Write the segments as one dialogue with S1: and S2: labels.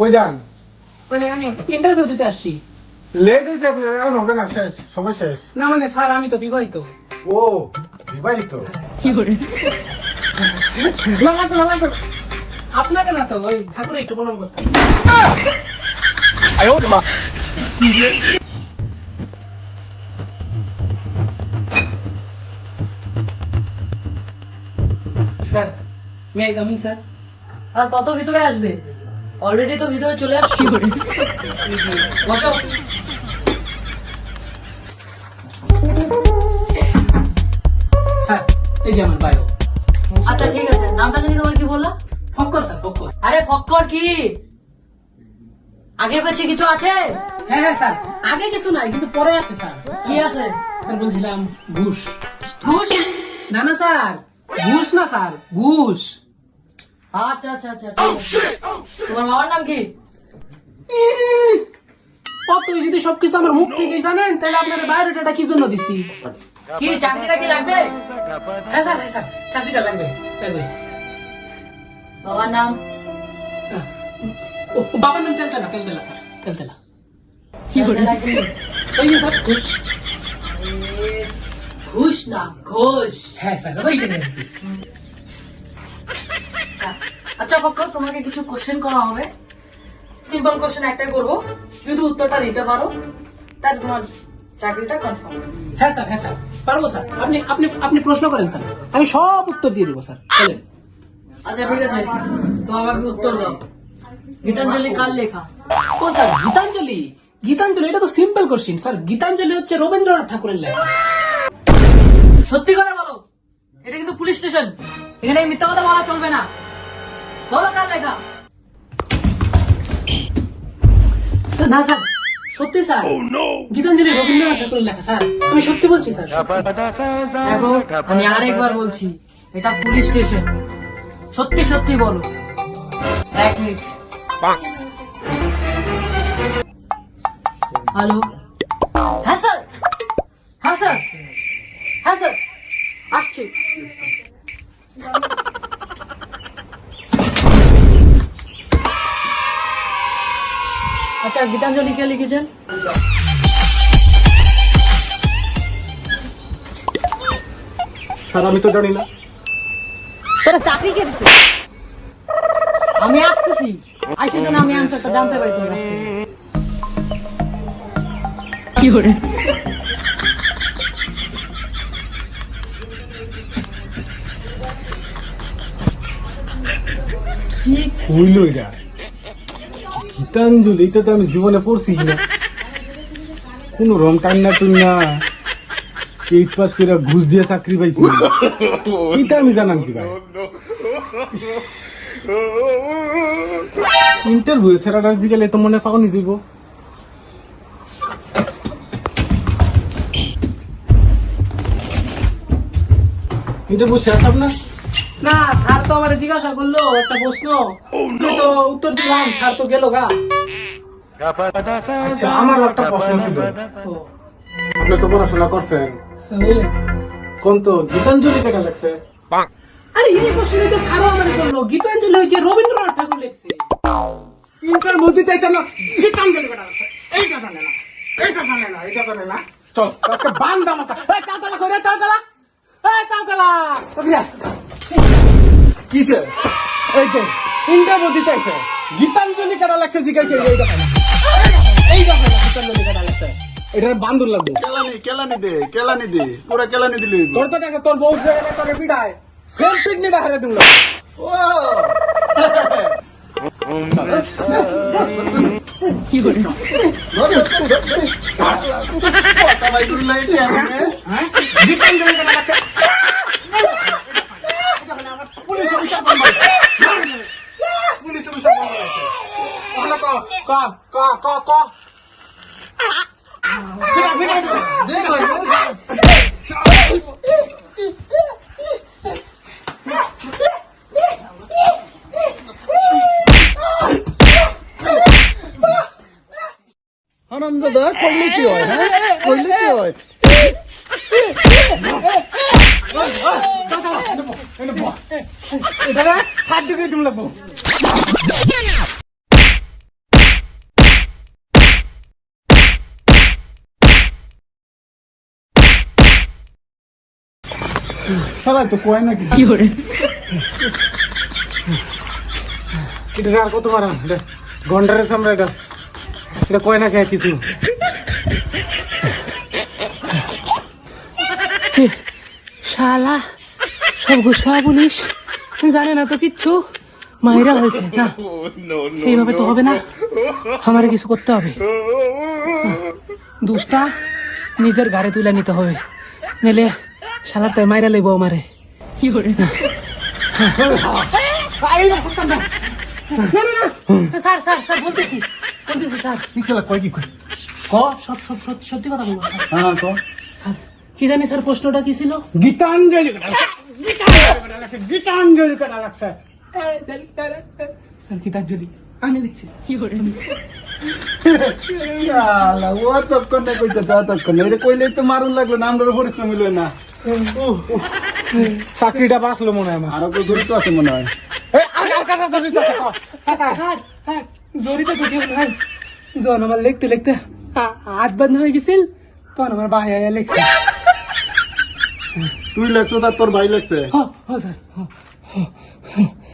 S1: কই যান?
S2: মানে আমি ইন্টারভিউ দিতে আসছি।
S1: লেট এখন হবে না শেষ সময় শেষ।
S2: না মানে স্যার আমি তো বিবাহিত।
S1: ও বিবাহিত?
S2: না লাগবে আপনাকে না তো ওই ঠাকুর একটু প্রণাম করতে। Sir may I coming sir
S3: আর কত ভিতরে আসবে? অলরেডি তো ভিতরে চলে আসছি। বসো।
S2: স্যার এই যে আমার বায়ো
S3: আচ্ছা ঠিক আছে। নামটা জানি তোমার কি বললা?
S2: ফক্কর স্যার ফক্কর।
S3: আরে ফক্কর কি? আগে পেছে কিছু আছে?
S2: হ্যাঁ হ্যাঁ স্যার। আগে কিছু নাই কিন্তু পরে আছে স্যার।
S3: কি আছে?
S2: স্যার বলছিলাম ঘুষ।
S3: ঘুষ?
S2: না না স্যার। ঘুষ না স্যার। ঘুষ।
S3: আচ্ছা আচ্ছা আচ্ছা তোমার বাবার নাম কি?
S2: কত যদি সবকিছু আমার মুখ থেকে জানেন তাহলে আপনার বায়োডাটাটা কি জন্য দিছি?
S3: কি চাকরিটা কি লাগবে?
S2: হ্যাঁ স্যার হ্যাঁ স্যার চাকরিটা লাগবে লাগবে।
S3: বাবার নাম?
S2: হ্যাঁ। বাবার নাম তেলতেলা তেলতেলা স্যার তেলতেলা।
S3: কি?
S2: ওই যে স্যার ঘুষ।
S3: ঘুষ না ঘোষ।
S2: হ্যাঁ স্যার কি।
S3: আচ্ছা ফক্কর তোমাকে কিছু কোশ্চেন করা হবে। সিম্পল কোশ্চেন একটাই করব। যদি উত্তরটা দিতে পারো তার তোমার চাকরিটা কনফার্ম
S2: হ্যাঁ স্যার হ্যাঁ স্যার পারব স্যার। আপনি আপনি আপনি প্রশ্ন করেন স্যার। আমি সব উত্তর দিয়ে দেবো স্যার। বলেন
S3: আচ্ছা ঠিক আছে। তো আমাকে উত্তর দাও। গীতাঞ্জলি কার লেখা?
S2: ও স্যার গীতাঞ্জলি। গীতাঞ্জলি এটা তো সিম্পল কোশ্চেন স্যার। গীতাঞ্জলি হচ্ছে রবীন্দ্রনাথ ঠাকুরের লেখা।
S3: সত্যি করে বলো। এটা কিন্তু পুলিশ স্টেশন এখানে মিথ্যা কথা বলা চলবে না। বলো কার লেখা?
S2: স্যার না স্যার। সত্যি স্যার। গীতাঞ্জলি রবীন্দ্রনাথ ঠাকুরের লেখা স্যার। আমি সত্যি বলছি স্যার।
S3: দেখো আমি আরেকবার বলছি এটা পুলিশ স্টেশন। সত্যি সত্যি বলো। এক মিনিট। হ্যালো? হ্যাঁ স্যার। হ্যাঁ স্যার। হ্যাঁ স্যার। আসছি। আচ্ছা গীতাঞ্জলি কে লিখেছেন?
S1: স্যার আমি তো জানি না।
S3: তোরা চাকরি কে দিছে আমি আসতেছি। আসে যেন আমি আনসারটা জানতে পারি তোর কাছ থেকে। কি করে
S1: কি কইল এটা গীতাঞ্জলি এটা তো আমি জীবনে পড়ছি না কোন রং টাইম না না। এইট পাস করে ঘুষ দিয়ে চাকরি পাইছি। এটা আমি জানাম কি ভাই ইন্টারভিউ সেরাটার দিকে তো মনে পাওনি যাইব ইন্টারভিউ শেষ আপনার
S2: না স্যার তো আমার জিজ্ঞাসা করল একটা প্রশ্ন। আমি তো উত্তর দিলাম স্যার তো গেল গা।
S1: আচ্ছা আমার একটা প্রশ্ন ছিল। আপনি তো পড়াশোনা করছেন। কোন তো গীতাঞ্জলি কেটা লাগছে
S2: আরে এই প্রশ্ন তো স্যারও আমার করল। গীতাঞ্জলি হয়েছে রবীন্দ্রনাথ ঠাকুর লিখছে।
S1: ইন্টারভিউ দিতে চাইছেন না গীতাঞ্জলি কেটা লাগছে এইটা জানে না এইটা জানে না এইটা জানে না চল। আজকে বান্দা মাথা। এই তাতলা করে তাতলা এই কবিরা কি যে? এই যে ইন্টারভিউ দিতে আইছে গীতাঞ্জলি কেটা লাগছে জিজ্ঞাসা এই কথা এই কথা গীতাঞ্জলি কেটা লাগছে এটা বান্দুর লাগবে।
S4: কেলানি কেলানি দে কেলানি দে পুরা কেলানি দিলি
S1: তোর তো দেখো তোর বউ জায়গায় তোর পিঠায় সেম পিকনিটা হারে দিল।
S4: ও কথা ভাই গুরু লাই তে আমি
S1: গীতাঞ্জলি কেটা লাগছে ক ক ক ক
S4: আনন্দ দা করলে কি হয় হ্যাঁ করলে কি হয়
S1: না সাত ডিগ্রি তুমি লাগবো
S4: শালা তো কয় নাকি?
S1: এটা আর কত মারা? এটা গন্ডারের সামনে এটা। এটা কয় না খেয়ে কিছু?
S2: শালা সব ঘুষা পুলিশ। জানে না তো কিচ্ছু। মায়েরা হয়েছে না? এইভাবে তো হবে না। আমারে কিছু করতে হবে। দুষ্টা নিজের গাড়ি তুলে নিতে হবে। নেলে শালার তাই মাইরা লেবো আমারে। না। না না স্যার স্যার স্যার বলতেছি। বলতেছি স্যার।
S4: কি খেলা কয় কি কয়? ক?
S2: সব সব সত্যি- সত্যি কথা বলব
S4: হ্যাঁ ক?
S2: স্যার কি জানি স্যার প্রশ্নটা কি ছিল?
S1: গীতাঞ্জলি গীতাঞ্জলি কাটা লাগছে
S2: স্যার গীতাঞ্জলি। আমি লিখছি স্যার।
S4: শালা ও তখন কইতে তখন এটা কইলে তো মারুন লাগল না আমরা পরিশ্রম হইল না।
S1: চাকরিটা বাঁচলো মনে হয় আমার
S4: আরও কেউ জড়িত আছে মনে হয়।
S1: এই, আর কার কাটা ধরি তো, কাকা, কাকা।
S2: স্যার স্যার জড়িত তো কেউ নাই যখন আমার লিখতে লিখতে হা- হাত বন্ধ হয়ে গেছিল তখন আমার ভাই আয়া লিখছে।
S4: তুই লেখছো তার তোর ভাই লেখছে।
S2: হ হ স্যার হ।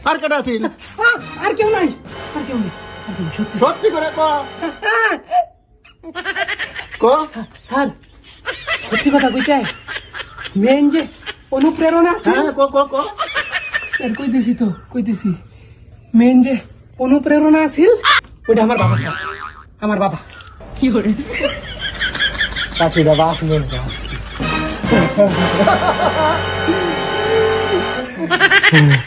S4: আর কেটা আছিল?
S2: আ, আর কেউ নাই? আর কেউ নেই? আর কেউ নেই, সত্যি।
S4: সত্যি করে ক।
S2: আ,
S4: ক।
S2: স্যার সত্যি কথা কইতে মেন যে অনুপ্রেরণা আছে?
S4: হ্যাঁ কো কো ক।
S2: স্যার দিছি তো কই মেন যে অনুপ্রেরণা আছিল? ওইটা আমার বাবা স্যার। আমার বাবা। কি করে?
S1: কাকি চাকরিটা বাঁচলো না